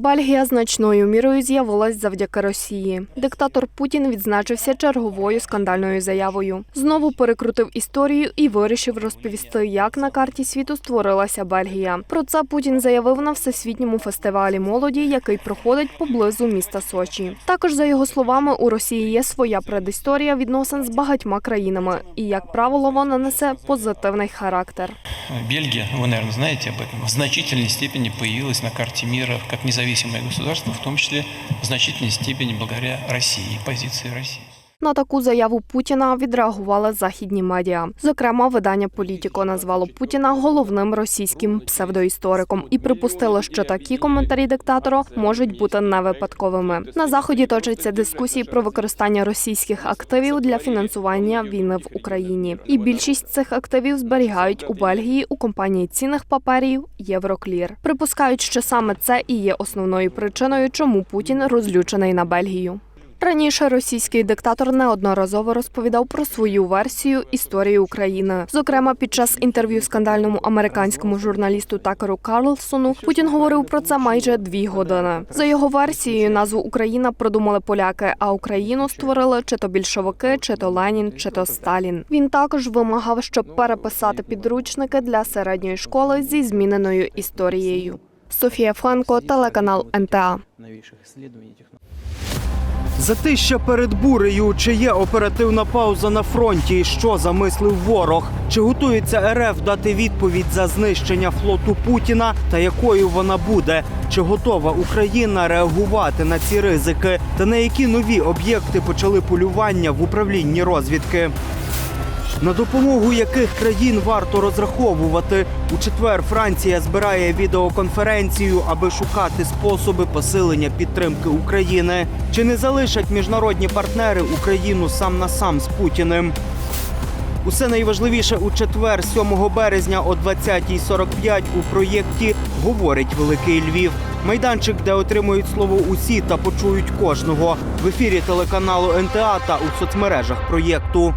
Бельгія значною мірою з'явилась завдяки Росії. Диктатор Путін відзначився черговою скандальною заявою. Знову перекрутив історію і вирішив розповісти, як на карті світу створилася Бельгія. Про це Путін заявив на всесвітньому фестивалі молоді, який проходить поблизу міста Сочі. Також за його словами, у Росії є своя предісторія відносин з багатьма країнами, і як правило, вона несе позитивний характер. Бельгия, вы, наверное, знаете об этом, в значительной степени появилась на карте мира как независимое государство, в том числе в значительной степени благодаря России и позиции России. На таку заяву Путіна відреагували західні медіа. Зокрема, видання Політіко назвало Путіна головним російським псевдоісториком і припустило, що такі коментарі диктатора можуть бути невипадковими. На заході точаться дискусії про використання російських активів для фінансування війни в Україні. І більшість цих активів зберігають у Бельгії у компанії цінних паперів Євроклір. Припускають, що саме це і є основною причиною, чому Путін розлючений на Бельгію. Раніше російський диктатор неодноразово розповідав про свою версію історії України. Зокрема, під час інтерв'ю скандальному американському журналісту Такеру Карлсону Путін говорив про це майже дві години. За його версією, назву Україна придумали поляки, а Україну створили чи то більшовики, чи то Ленін, чи то Сталін. Він також вимагав, щоб переписати підручники для середньої школи зі зміненою історією. Софія Франко, телеканал НТА. Затища перед бурею. Чи є оперативна пауза на фронті? Що замислив ворог? Чи готується РФ дати відповідь за знищення флоту Путіна? Та якою вона буде? Чи готова Україна реагувати на ці ризики? Та на які нові об'єкти почали полювання в управлінні розвідки? На допомогу яких країн варто розраховувати? У четвер Франція збирає відеоконференцію, аби шукати способи посилення підтримки України. Чи не залишать міжнародні партнери Україну сам на сам з Путіним? Усе найважливіше у четвер, 7 березня о 20.45 у проєкті говорить Великий Львів. Майданчик, де отримують слово усі та почують кожного в ефірі телеканалу НТА та у соцмережах проєкту.